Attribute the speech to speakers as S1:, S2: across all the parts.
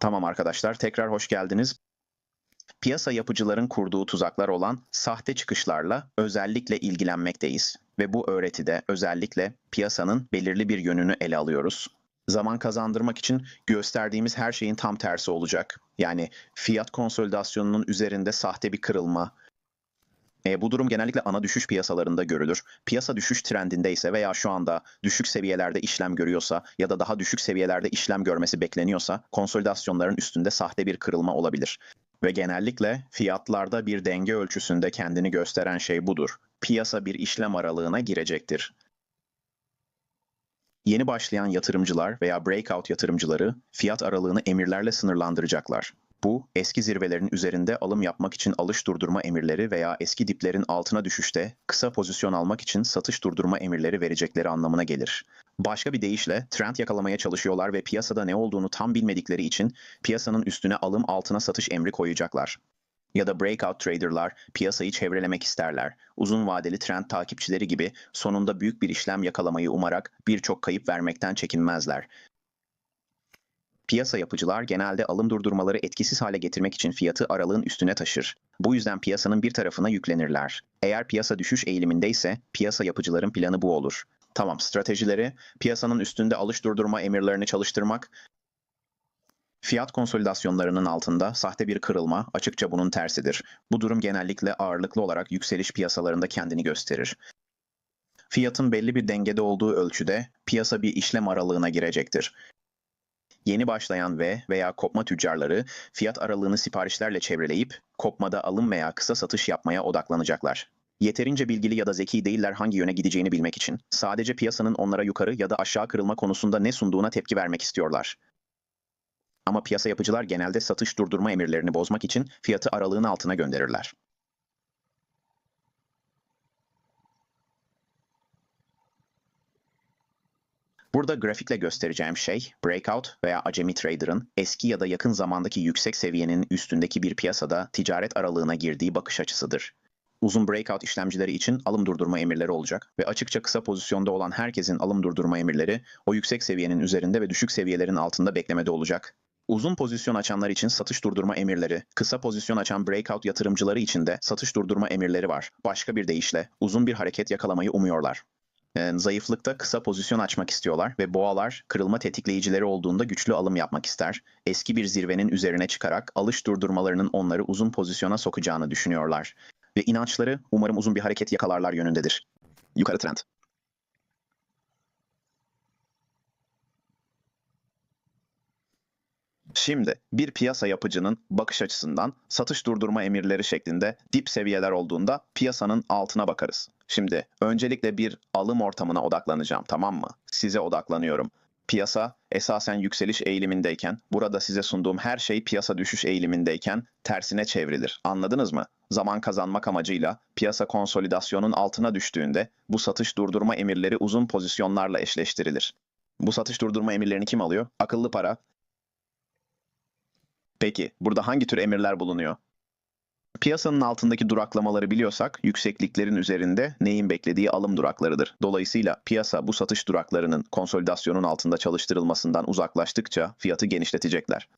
S1: Tamam arkadaşlar, tekrar hoş geldiniz. Piyasa yapıcıların kurduğu tuzaklar olan sahte çıkışlarla özellikle ilgilenmekteyiz ve bu öğretide özellikle piyasanın belirli bir yönünü ele alıyoruz. Zaman kazandırmak için gösterdiğimiz her şeyin tam tersi olacak. Yani fiyat konsolidasyonunun üzerinde sahte bir kırılma, e, bu durum genellikle ana düşüş piyasalarında görülür. Piyasa düşüş trendindeyse veya şu anda düşük seviyelerde işlem görüyorsa ya da daha düşük seviyelerde işlem görmesi bekleniyorsa konsolidasyonların üstünde sahte bir kırılma olabilir. Ve genellikle fiyatlarda bir denge ölçüsünde kendini gösteren şey budur. Piyasa bir işlem aralığına girecektir. Yeni başlayan yatırımcılar veya breakout yatırımcıları fiyat aralığını emirlerle sınırlandıracaklar. Bu, eski zirvelerin üzerinde alım yapmak için alış durdurma emirleri veya eski diplerin altına düşüşte kısa pozisyon almak için satış durdurma emirleri verecekleri anlamına gelir. Başka bir deyişle trend yakalamaya çalışıyorlar ve piyasada ne olduğunu tam bilmedikleri için piyasanın üstüne alım altına satış emri koyacaklar. Ya da breakout traderlar piyasayı çevrelemek isterler. Uzun vadeli trend takipçileri gibi sonunda büyük bir işlem yakalamayı umarak birçok kayıp vermekten çekinmezler. Piyasa yapıcılar genelde alım durdurmaları etkisiz hale getirmek için fiyatı aralığın üstüne taşır. Bu yüzden piyasanın bir tarafına yüklenirler. Eğer piyasa düşüş eğilimindeyse piyasa yapıcıların planı bu olur. Tamam, stratejileri piyasanın üstünde alış durdurma emirlerini çalıştırmak, Fiyat konsolidasyonlarının altında sahte bir kırılma açıkça bunun tersidir. Bu durum genellikle ağırlıklı olarak yükseliş piyasalarında kendini gösterir. Fiyatın belli bir dengede olduğu ölçüde piyasa bir işlem aralığına girecektir. Yeni başlayan ve veya kopma tüccarları fiyat aralığını siparişlerle çevreleyip kopmada alım veya kısa satış yapmaya odaklanacaklar. Yeterince bilgili ya da zeki değiller hangi yöne gideceğini bilmek için sadece piyasanın onlara yukarı ya da aşağı kırılma konusunda ne sunduğuna tepki vermek istiyorlar. Ama piyasa yapıcılar genelde satış durdurma emirlerini bozmak için fiyatı aralığın altına gönderirler. Burada grafikle göstereceğim şey, breakout veya acemi trader'ın eski ya da yakın zamandaki yüksek seviyenin üstündeki bir piyasada ticaret aralığına girdiği bakış açısıdır. Uzun breakout işlemcileri için alım durdurma emirleri olacak ve açıkça kısa pozisyonda olan herkesin alım durdurma emirleri o yüksek seviyenin üzerinde ve düşük seviyelerin altında beklemede olacak. Uzun pozisyon açanlar için satış durdurma emirleri, kısa pozisyon açan breakout yatırımcıları için de satış durdurma emirleri var. Başka bir deyişle uzun bir hareket yakalamayı umuyorlar. Ee, zayıflıkta kısa pozisyon açmak istiyorlar ve boğalar kırılma tetikleyicileri olduğunda güçlü alım yapmak ister. Eski bir zirvenin üzerine çıkarak alış durdurmalarının onları uzun pozisyona sokacağını düşünüyorlar. Ve inançları umarım uzun bir hareket yakalarlar yönündedir. Yukarı trend. Şimdi bir piyasa yapıcının bakış açısından satış durdurma emirleri şeklinde dip seviyeler olduğunda piyasanın altına bakarız. Şimdi öncelikle bir alım ortamına odaklanacağım tamam mı? Size odaklanıyorum. Piyasa esasen yükseliş eğilimindeyken, burada size sunduğum her şey piyasa düşüş eğilimindeyken tersine çevrilir. Anladınız mı? Zaman kazanmak amacıyla piyasa konsolidasyonun altına düştüğünde bu satış durdurma emirleri uzun pozisyonlarla eşleştirilir. Bu satış durdurma emirlerini kim alıyor? Akıllı para, Peki, burada hangi tür emirler bulunuyor? Piyasanın altındaki duraklamaları biliyorsak, yüksekliklerin üzerinde neyin beklediği alım duraklarıdır. Dolayısıyla piyasa bu satış duraklarının konsolidasyonun altında çalıştırılmasından uzaklaştıkça fiyatı genişletecekler.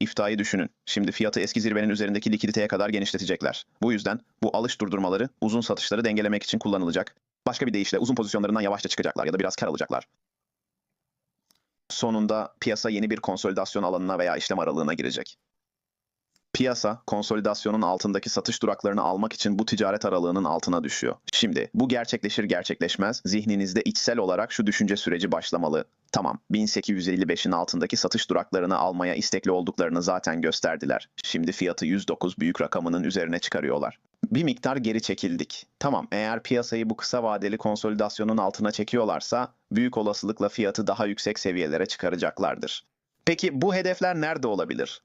S1: İftayı düşünün. Şimdi fiyatı eski zirvenin üzerindeki likiditeye kadar genişletecekler. Bu yüzden bu alış durdurmaları uzun satışları dengelemek için kullanılacak. Başka bir deyişle uzun pozisyonlarından yavaşça çıkacaklar ya da biraz kar alacaklar. Sonunda piyasa yeni bir konsolidasyon alanına veya işlem aralığına girecek. Piyasa, konsolidasyonun altındaki satış duraklarını almak için bu ticaret aralığının altına düşüyor. Şimdi bu gerçekleşir gerçekleşmez zihninizde içsel olarak şu düşünce süreci başlamalı. Tamam, 1855'in altındaki satış duraklarını almaya istekli olduklarını zaten gösterdiler. Şimdi fiyatı 109 büyük rakamının üzerine çıkarıyorlar. Bir miktar geri çekildik. Tamam, eğer piyasayı bu kısa vadeli konsolidasyonun altına çekiyorlarsa büyük olasılıkla fiyatı daha yüksek seviyelere çıkaracaklardır. Peki bu hedefler nerede olabilir?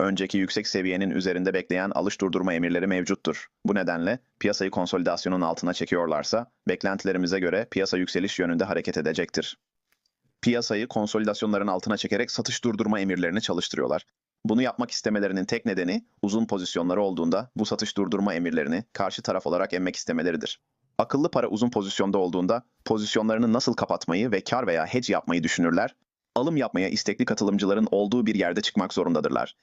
S1: önceki yüksek seviyenin üzerinde bekleyen alış durdurma emirleri mevcuttur. Bu nedenle piyasayı konsolidasyonun altına çekiyorlarsa beklentilerimize göre piyasa yükseliş yönünde hareket edecektir. Piyasayı konsolidasyonların altına çekerek satış durdurma emirlerini çalıştırıyorlar. Bunu yapmak istemelerinin tek nedeni uzun pozisyonları olduğunda bu satış durdurma emirlerini karşı taraf olarak emmek istemeleridir. Akıllı para uzun pozisyonda olduğunda pozisyonlarını nasıl kapatmayı ve kar veya hedge yapmayı düşünürler alım yapmaya istekli katılımcıların olduğu bir yerde çıkmak zorundadırlar.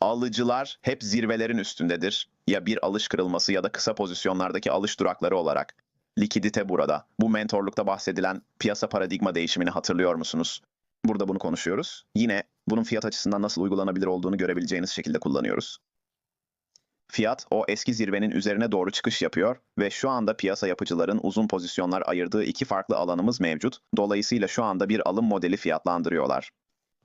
S1: Alıcılar hep zirvelerin üstündedir. Ya bir alış kırılması ya da kısa pozisyonlardaki alış durakları olarak. Likidite burada. Bu mentorlukta bahsedilen piyasa paradigma değişimini hatırlıyor musunuz? Burada bunu konuşuyoruz. Yine bunun fiyat açısından nasıl uygulanabilir olduğunu görebileceğiniz şekilde kullanıyoruz. Fiyat o eski zirvenin üzerine doğru çıkış yapıyor ve şu anda piyasa yapıcıların uzun pozisyonlar ayırdığı iki farklı alanımız mevcut. Dolayısıyla şu anda bir alım modeli fiyatlandırıyorlar.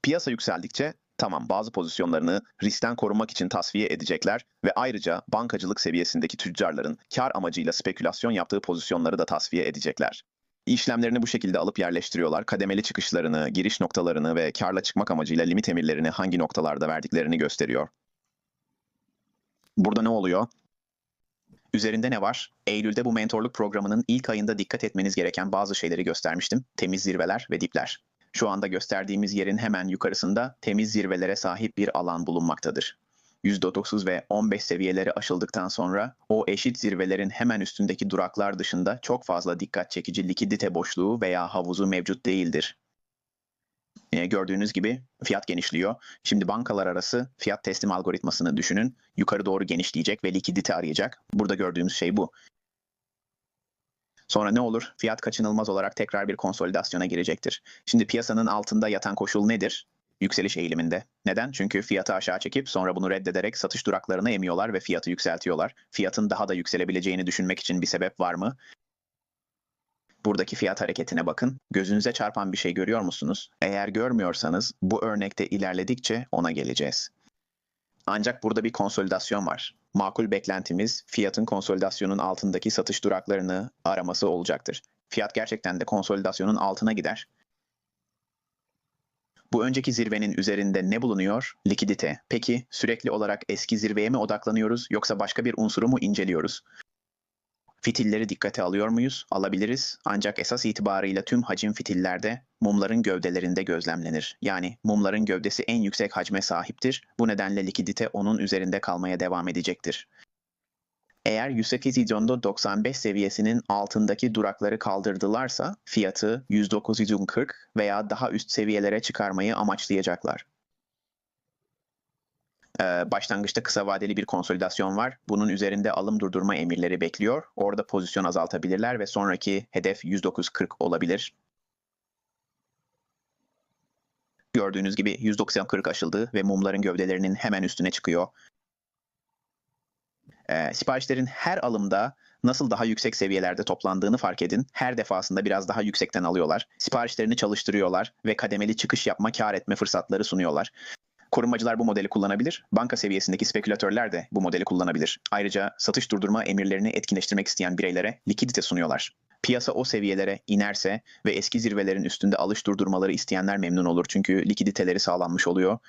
S1: Piyasa yükseldikçe tamam bazı pozisyonlarını riskten korumak için tasfiye edecekler ve ayrıca bankacılık seviyesindeki tüccarların kar amacıyla spekülasyon yaptığı pozisyonları da tasfiye edecekler. İşlemlerini bu şekilde alıp yerleştiriyorlar. Kademeli çıkışlarını, giriş noktalarını ve karla çıkmak amacıyla limit emirlerini hangi noktalarda verdiklerini gösteriyor. Burada ne oluyor? Üzerinde ne var? Eylül'de bu mentorluk programının ilk ayında dikkat etmeniz gereken bazı şeyleri göstermiştim. Temiz zirveler ve dipler. Şu anda gösterdiğimiz yerin hemen yukarısında temiz zirvelere sahip bir alan bulunmaktadır. %30 ve 15 seviyeleri aşıldıktan sonra o eşit zirvelerin hemen üstündeki duraklar dışında çok fazla dikkat çekici likidite boşluğu veya havuzu mevcut değildir. E, gördüğünüz gibi fiyat genişliyor. Şimdi bankalar arası fiyat teslim algoritmasını düşünün. Yukarı doğru genişleyecek ve likidite arayacak. Burada gördüğümüz şey bu. Sonra ne olur? Fiyat kaçınılmaz olarak tekrar bir konsolidasyona girecektir. Şimdi piyasanın altında yatan koşul nedir? Yükseliş eğiliminde. Neden? Çünkü fiyatı aşağı çekip sonra bunu reddederek satış duraklarına emiyorlar ve fiyatı yükseltiyorlar. Fiyatın daha da yükselebileceğini düşünmek için bir sebep var mı? Buradaki fiyat hareketine bakın. Gözünüze çarpan bir şey görüyor musunuz? Eğer görmüyorsanız bu örnekte ilerledikçe ona geleceğiz. Ancak burada bir konsolidasyon var. Makul beklentimiz fiyatın konsolidasyonun altındaki satış duraklarını araması olacaktır. Fiyat gerçekten de konsolidasyonun altına gider. Bu önceki zirvenin üzerinde ne bulunuyor? Likidite. Peki sürekli olarak eski zirveye mi odaklanıyoruz yoksa başka bir unsuru mu inceliyoruz? Fitilleri dikkate alıyor muyuz? Alabiliriz. Ancak esas itibarıyla tüm hacim fitillerde mumların gövdelerinde gözlemlenir. Yani mumların gövdesi en yüksek hacme sahiptir. Bu nedenle likidite onun üzerinde kalmaya devam edecektir. Eğer Yusaki 95 seviyesinin altındaki durakları kaldırdılarsa fiyatı 10940 veya daha üst seviyelere çıkarmayı amaçlayacaklar. Ee, başlangıçta kısa vadeli bir konsolidasyon var. Bunun üzerinde alım durdurma emirleri bekliyor. Orada pozisyon azaltabilirler ve sonraki hedef 109.40 olabilir. Gördüğünüz gibi 190.40 aşıldı ve mumların gövdelerinin hemen üstüne çıkıyor. Ee, siparişlerin her alımda nasıl daha yüksek seviyelerde toplandığını fark edin. Her defasında biraz daha yüksekten alıyorlar. Siparişlerini çalıştırıyorlar ve kademeli çıkış yapma, kar etme fırsatları sunuyorlar. Korunmacılar bu modeli kullanabilir. Banka seviyesindeki spekülatörler de bu modeli kullanabilir. Ayrıca satış durdurma emirlerini etkinleştirmek isteyen bireylere likidite sunuyorlar. Piyasa o seviyelere inerse ve eski zirvelerin üstünde alış durdurmaları isteyenler memnun olur. Çünkü likiditeleri sağlanmış oluyor.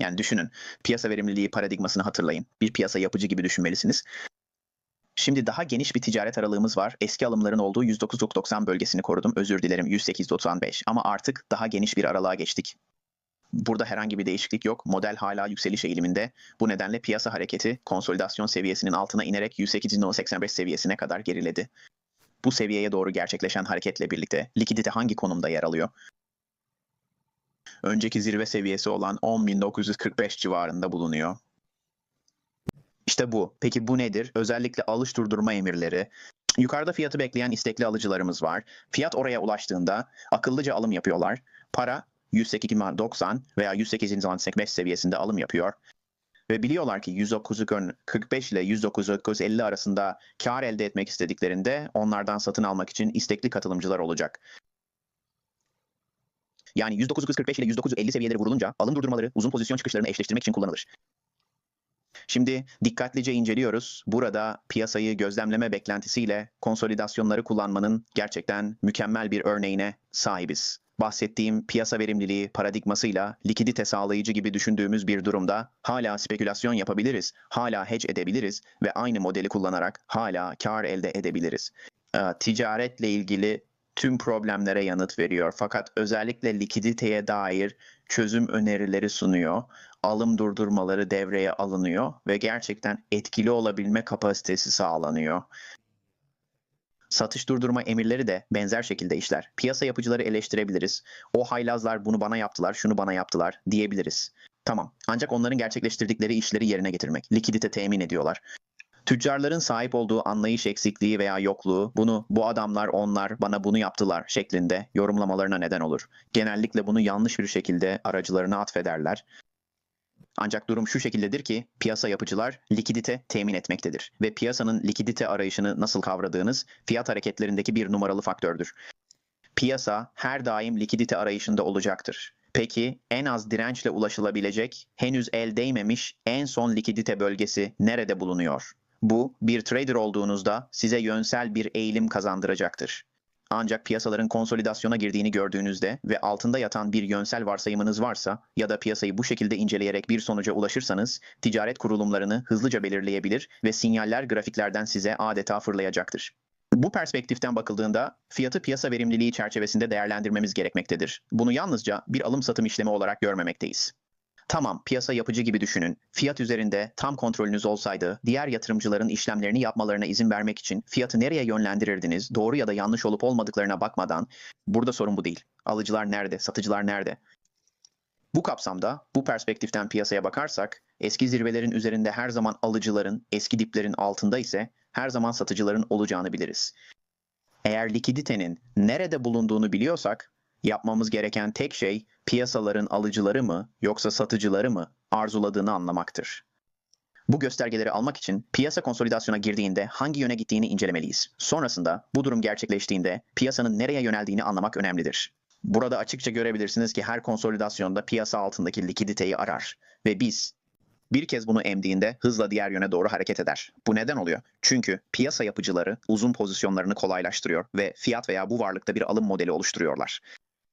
S1: Yani düşünün, piyasa verimliliği paradigmasını hatırlayın. Bir piyasa yapıcı gibi düşünmelisiniz. Şimdi daha geniş bir ticaret aralığımız var. Eski alımların olduğu 109.90 bölgesini korudum. Özür dilerim 108.95 ama artık daha geniş bir aralığa geçtik. Burada herhangi bir değişiklik yok. Model hala yükseliş eğiliminde. Bu nedenle piyasa hareketi konsolidasyon seviyesinin altına inerek 108.85 seviyesine kadar geriledi. Bu seviyeye doğru gerçekleşen hareketle birlikte likidite hangi konumda yer alıyor? Önceki zirve seviyesi olan 10.945 civarında bulunuyor. İşte bu. Peki bu nedir? Özellikle alış durdurma emirleri. Yukarıda fiyatı bekleyen istekli alıcılarımız var. Fiyat oraya ulaştığında akıllıca alım yapıyorlar. Para 108.90 veya 108.85 seviyesinde alım yapıyor. Ve biliyorlar ki 109.45 ile 109.50 arasında kar elde etmek istediklerinde onlardan satın almak için istekli katılımcılar olacak. Yani 109.45 ile 109.50 seviyeleri vurulunca alım durdurmaları uzun pozisyon çıkışlarını eşleştirmek için kullanılır. Şimdi dikkatlice inceliyoruz. Burada piyasayı gözlemleme beklentisiyle konsolidasyonları kullanmanın gerçekten mükemmel bir örneğine sahibiz bahsettiğim piyasa verimliliği paradigmasıyla likidite sağlayıcı gibi düşündüğümüz bir durumda hala spekülasyon yapabiliriz, hala hedge edebiliriz ve aynı modeli kullanarak hala kar elde edebiliriz. Ee, ticaretle ilgili tüm problemlere yanıt veriyor fakat özellikle likiditeye dair çözüm önerileri sunuyor. Alım durdurmaları devreye alınıyor ve gerçekten etkili olabilme kapasitesi sağlanıyor. Satış durdurma emirleri de benzer şekilde işler. Piyasa yapıcıları eleştirebiliriz. O haylazlar bunu bana yaptılar, şunu bana yaptılar diyebiliriz. Tamam. Ancak onların gerçekleştirdikleri işleri yerine getirmek, likidite temin ediyorlar. Tüccarların sahip olduğu anlayış eksikliği veya yokluğu bunu bu adamlar onlar bana bunu yaptılar şeklinde yorumlamalarına neden olur. Genellikle bunu yanlış bir şekilde aracılarına atfederler. Ancak durum şu şekildedir ki piyasa yapıcılar likidite temin etmektedir ve piyasanın likidite arayışını nasıl kavradığınız fiyat hareketlerindeki bir numaralı faktördür. Piyasa her daim likidite arayışında olacaktır. Peki en az dirençle ulaşılabilecek, henüz el değmemiş en son likidite bölgesi nerede bulunuyor? Bu bir trader olduğunuzda size yönsel bir eğilim kazandıracaktır. Ancak piyasaların konsolidasyona girdiğini gördüğünüzde ve altında yatan bir yönsel varsayımınız varsa ya da piyasayı bu şekilde inceleyerek bir sonuca ulaşırsanız ticaret kurulumlarını hızlıca belirleyebilir ve sinyaller grafiklerden size adeta fırlayacaktır. Bu perspektiften bakıldığında fiyatı piyasa verimliliği çerçevesinde değerlendirmemiz gerekmektedir. Bunu yalnızca bir alım satım işlemi olarak görmemekteyiz. Tamam, piyasa yapıcı gibi düşünün. Fiyat üzerinde tam kontrolünüz olsaydı, diğer yatırımcıların işlemlerini yapmalarına izin vermek için fiyatı nereye yönlendirirdiniz, doğru ya da yanlış olup olmadıklarına bakmadan, burada sorun bu değil. Alıcılar nerede, satıcılar nerede? Bu kapsamda, bu perspektiften piyasaya bakarsak, eski zirvelerin üzerinde her zaman alıcıların, eski diplerin altında ise her zaman satıcıların olacağını biliriz. Eğer likiditenin nerede bulunduğunu biliyorsak, yapmamız gereken tek şey piyasaların alıcıları mı yoksa satıcıları mı arzuladığını anlamaktır. Bu göstergeleri almak için piyasa konsolidasyona girdiğinde hangi yöne gittiğini incelemeliyiz. Sonrasında bu durum gerçekleştiğinde piyasanın nereye yöneldiğini anlamak önemlidir. Burada açıkça görebilirsiniz ki her konsolidasyonda piyasa altındaki likiditeyi arar ve biz bir kez bunu emdiğinde hızla diğer yöne doğru hareket eder. Bu neden oluyor? Çünkü piyasa yapıcıları uzun pozisyonlarını kolaylaştırıyor ve fiyat veya bu varlıkta bir alım modeli oluşturuyorlar.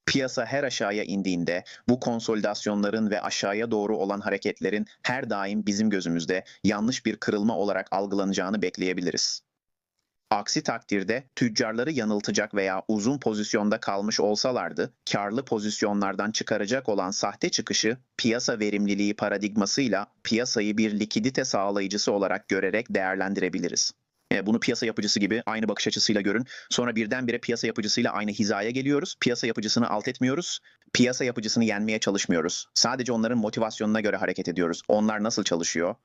S1: Piyasa her aşağıya indiğinde bu konsolidasyonların ve aşağıya doğru olan hareketlerin her daim bizim gözümüzde yanlış bir kırılma olarak algılanacağını bekleyebiliriz. Aksi takdirde tüccarları yanıltacak veya uzun pozisyonda kalmış olsalardı, karlı pozisyonlardan çıkaracak olan sahte çıkışı piyasa verimliliği paradigmasıyla piyasayı bir likidite sağlayıcısı olarak görerek değerlendirebiliriz. E, Bunu piyasa yapıcısı gibi aynı bakış açısıyla görün. Sonra birdenbire piyasa yapıcısıyla aynı hizaya geliyoruz. Piyasa yapıcısını alt etmiyoruz. Piyasa yapıcısını yenmeye çalışmıyoruz. Sadece onların motivasyonuna göre hareket ediyoruz. Onlar nasıl çalışıyor?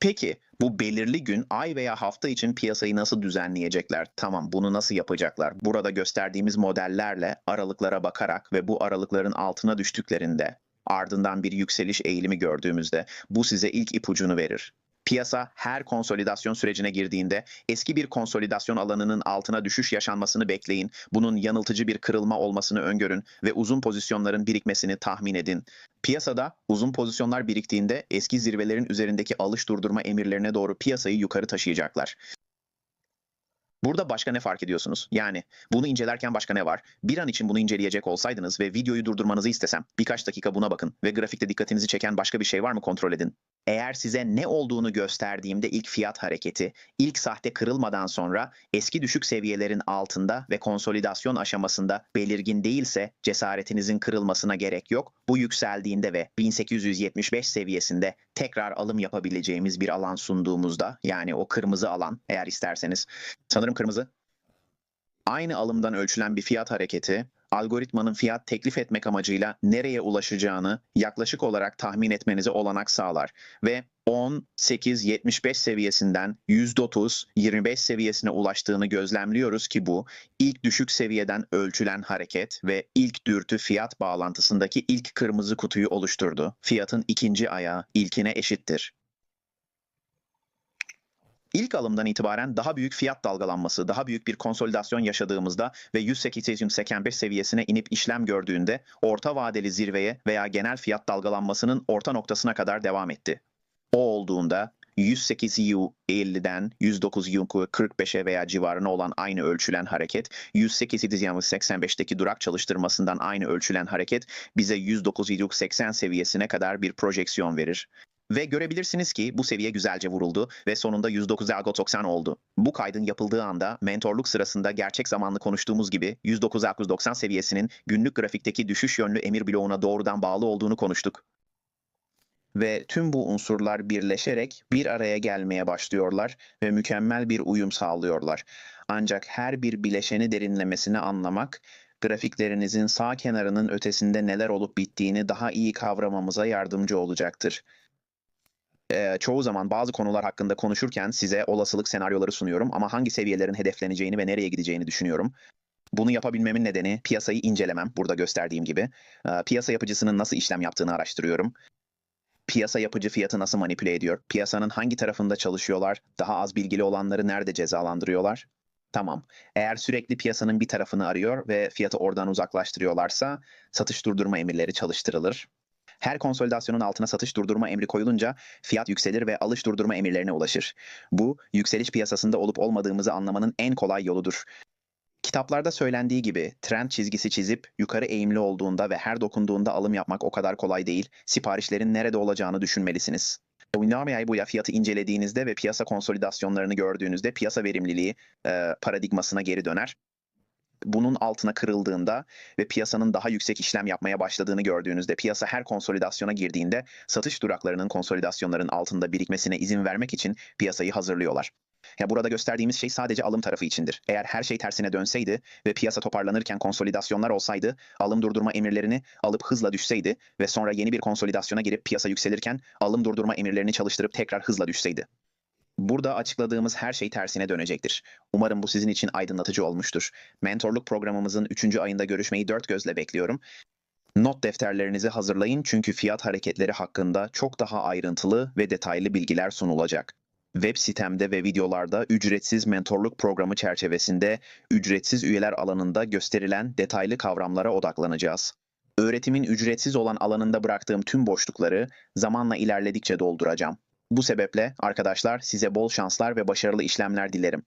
S1: Peki bu belirli gün, ay veya hafta için piyasayı nasıl düzenleyecekler? Tamam bunu nasıl yapacaklar? Burada gösterdiğimiz modellerle aralıklara bakarak ve bu aralıkların altına düştüklerinde ardından bir yükseliş eğilimi gördüğümüzde bu size ilk ipucunu verir. Piyasa her konsolidasyon sürecine girdiğinde eski bir konsolidasyon alanının altına düşüş yaşanmasını bekleyin. Bunun yanıltıcı bir kırılma olmasını öngörün ve uzun pozisyonların birikmesini tahmin edin. Piyasada uzun pozisyonlar biriktiğinde eski zirvelerin üzerindeki alış durdurma emirlerine doğru piyasayı yukarı taşıyacaklar. Burada başka ne fark ediyorsunuz? Yani bunu incelerken başka ne var? Bir an için bunu inceleyecek olsaydınız ve videoyu durdurmanızı istesem birkaç dakika buna bakın ve grafikte dikkatinizi çeken başka bir şey var mı kontrol edin. Eğer size ne olduğunu gösterdiğimde ilk fiyat hareketi, ilk sahte kırılmadan sonra eski düşük seviyelerin altında ve konsolidasyon aşamasında belirgin değilse cesaretinizin kırılmasına gerek yok. Bu yükseldiğinde ve 1875 seviyesinde tekrar alım yapabileceğimiz bir alan sunduğumuzda yani o kırmızı alan eğer isterseniz sanırım kırmızı aynı alımdan ölçülen bir fiyat hareketi algoritmanın fiyat teklif etmek amacıyla nereye ulaşacağını yaklaşık olarak tahmin etmenize olanak sağlar ve 10, 8, 75 seviyesinden %30, 25 seviyesine ulaştığını gözlemliyoruz ki bu ilk düşük seviyeden ölçülen hareket ve ilk dürtü fiyat bağlantısındaki ilk kırmızı kutuyu oluşturdu. Fiyatın ikinci ayağı ilkine eşittir. İlk alımdan itibaren daha büyük fiyat dalgalanması, daha büyük bir konsolidasyon yaşadığımızda ve 108-185 seviyesine inip işlem gördüğünde orta vadeli zirveye veya genel fiyat dalgalanmasının orta noktasına kadar devam etti. O olduğunda 108 U 50'den 109 U 45'e veya civarına olan aynı ölçülen hareket, 108 85'teki durak çalıştırmasından aynı ölçülen hareket bize 109 80 seviyesine kadar bir projeksiyon verir. Ve görebilirsiniz ki bu seviye güzelce vuruldu ve sonunda 109 Algo 90 oldu. Bu kaydın yapıldığı anda mentorluk sırasında gerçek zamanlı konuştuğumuz gibi 109 Algo 90 seviyesinin günlük grafikteki düşüş yönlü emir bloğuna doğrudan bağlı olduğunu konuştuk. Ve tüm bu unsurlar birleşerek bir araya gelmeye başlıyorlar ve mükemmel bir uyum sağlıyorlar. Ancak her bir bileşeni derinlemesine anlamak, grafiklerinizin sağ kenarının ötesinde neler olup bittiğini daha iyi kavramamıza yardımcı olacaktır. Ee, çoğu zaman bazı konular hakkında konuşurken size olasılık senaryoları sunuyorum ama hangi seviyelerin hedefleneceğini ve nereye gideceğini düşünüyorum. Bunu yapabilmemin nedeni piyasayı incelemem, burada gösterdiğim gibi. Ee, piyasa yapıcısının nasıl işlem yaptığını araştırıyorum. Piyasa yapıcı fiyatı nasıl manipüle ediyor? Piyasanın hangi tarafında çalışıyorlar? Daha az bilgili olanları nerede cezalandırıyorlar? Tamam. Eğer sürekli piyasanın bir tarafını arıyor ve fiyatı oradan uzaklaştırıyorlarsa satış durdurma emirleri çalıştırılır. Her konsolidasyonun altına satış durdurma emri koyulunca fiyat yükselir ve alış durdurma emirlerine ulaşır. Bu, yükseliş piyasasında olup olmadığımızı anlamanın en kolay yoludur. Kitaplarda söylendiği gibi trend çizgisi çizip yukarı eğimli olduğunda ve her dokunduğunda alım yapmak o kadar kolay değil. Siparişlerin nerede olacağını düşünmelisiniz. Winamia bu ya fiyatı incelediğinizde ve piyasa konsolidasyonlarını gördüğünüzde piyasa verimliliği e, paradigmasına geri döner. Bunun altına kırıldığında ve piyasanın daha yüksek işlem yapmaya başladığını gördüğünüzde piyasa her konsolidasyona girdiğinde satış duraklarının konsolidasyonların altında birikmesine izin vermek için piyasayı hazırlıyorlar. Ya burada gösterdiğimiz şey sadece alım tarafı içindir. Eğer her şey tersine dönseydi ve piyasa toparlanırken konsolidasyonlar olsaydı, alım durdurma emirlerini alıp hızla düşseydi ve sonra yeni bir konsolidasyona girip piyasa yükselirken alım durdurma emirlerini çalıştırıp tekrar hızla düşseydi. Burada açıkladığımız her şey tersine dönecektir. Umarım bu sizin için aydınlatıcı olmuştur. Mentorluk programımızın 3. ayında görüşmeyi dört gözle bekliyorum. Not defterlerinizi hazırlayın çünkü fiyat hareketleri hakkında çok daha ayrıntılı ve detaylı bilgiler sunulacak. Web sitemde ve videolarda ücretsiz mentorluk programı çerçevesinde ücretsiz üyeler alanında gösterilen detaylı kavramlara odaklanacağız. Öğretimin ücretsiz olan alanında bıraktığım tüm boşlukları zamanla ilerledikçe dolduracağım. Bu sebeple arkadaşlar size bol şanslar ve başarılı işlemler dilerim.